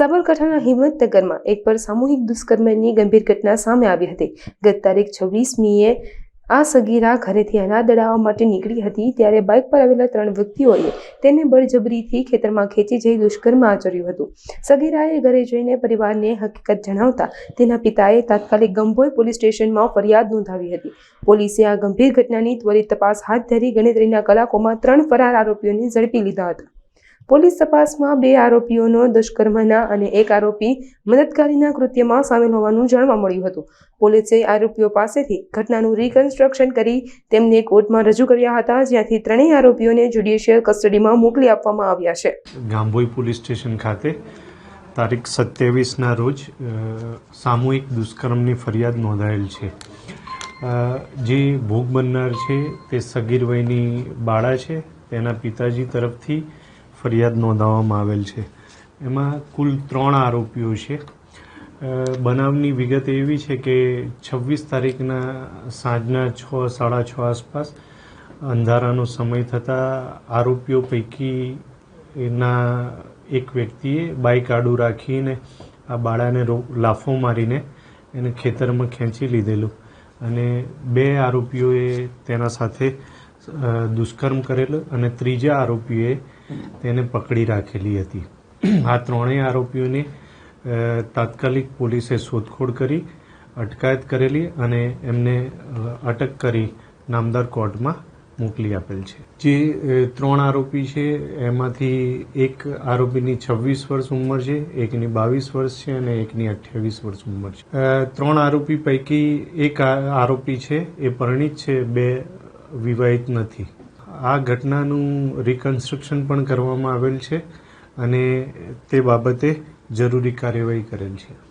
સાબરકાંઠાના હિંમતનગરમાં એક પર સામૂહિક દુષ્કર્મની ગંભીર ઘટના સામે આવી હતી. ગત તારીખ છવ્વીસમીએ આ સગીરા ઘરેથી અનાજ દડાવવા માટે નીકળી હતી, ત્યારે બાઇક પર આવેલા ત્રણ વ્યક્તિઓએ તેને બળજબરીથી ખેતરમાં ખેંચી જઈ દુષ્કર્મ આચર્યું હતું. સગીરાએ ઘરે જઈને પરિવારને હકીકત જણાવતા તેના પિતાએ તાત્કાલિક ગંભોઈ પોલીસ સ્ટેશનમાં ફરિયાદ નોંધાવી હતી. પોલીસે આ ગંભીર ઘટનાની ત્વરિત તપાસ હાથ ધરી ગણતરીના કલાકોમાં ત્રણ ફરાર આરોપીઓને ઝડપી લીધા હતા. પોલીસ તપાસમાં બે આરોપીઓનો દુષ્કર્મના અને એક આરોપી મદદકારીના કૃત્યમાં સામેલ હોવાનું જાણવા મળ્યું હતું. પોલીસે આરોપીઓ પાસેથી ઘટનાનું રિકન્સ્ટ્રક્શન કરી તેમને કોર્ટમાં રજૂ કર્યા હતા, જ્યાંથી ત્રણેય આરોપીઓને જ્યુડિશિયલ કસ્ટડીમાં મોકલી આપવામાં આવ્યા છે. ગાંભોઈ પોલીસ સ્ટેશન ખાતે તારીખ સત્યાવીસના રોજ સામૂહિક દુષ્કર્મની ફરિયાદ નોંધાયેલ છે. જે ભોગ બનનાર છે તે સગીર વયની બાળા છે. તેના પિતાજી તરફથી ફરિયાદ નોંધાવવામાં આવેલ છે. એમાં કુલ ત્રણ આરોપીઓ છે. બનાવની વિગત એવી છે કે છવ્વીસ તારીખના સાંજના છ, સાડા છ આસપાસ અંધારાનો સમય થતાં આરોપીઓ પૈકી એના એક વ્યક્તિએ બાઇક આડું રાખીને આ બાળાને લાફો મારીને એને ખેતરમાં ખેંચી લીધેલું. અને બે આરોપીઓએ તેના સાથે દુષ્કર્મ કરેલો અને ત્રીજા આરોપીએ તેને પકડી રાખેલી હતી. આ ત્રણેય આરોપીઓને તાત્કાલિક પોલીસે શોધખોળ કરી, અટકાયત કરેલી અને એમને અટક કરી નામદાર કોર્ટમાં મોકલી આપેલ છે. જે ત્રણ આરોપી છે, એમાંથી એક આરોપીની છવ્વીસ વર્ષ ઉંમર છે, એકની બાવીસ વર્ષ છે અને એકની અઠ્યાવીસ વર્ષ ઉંમર છે. ત્રણ આરોપી પૈકી એક આરોપી છે, એ પરણિત છે, બે વિવાહિત નથી. આ ઘટનાનું રિકન્સ્ટ્રક્શન પણ કરવામાં આવેલ છે અને તે બાબતે જરૂરી કાર્યવાહી કરેલ છે.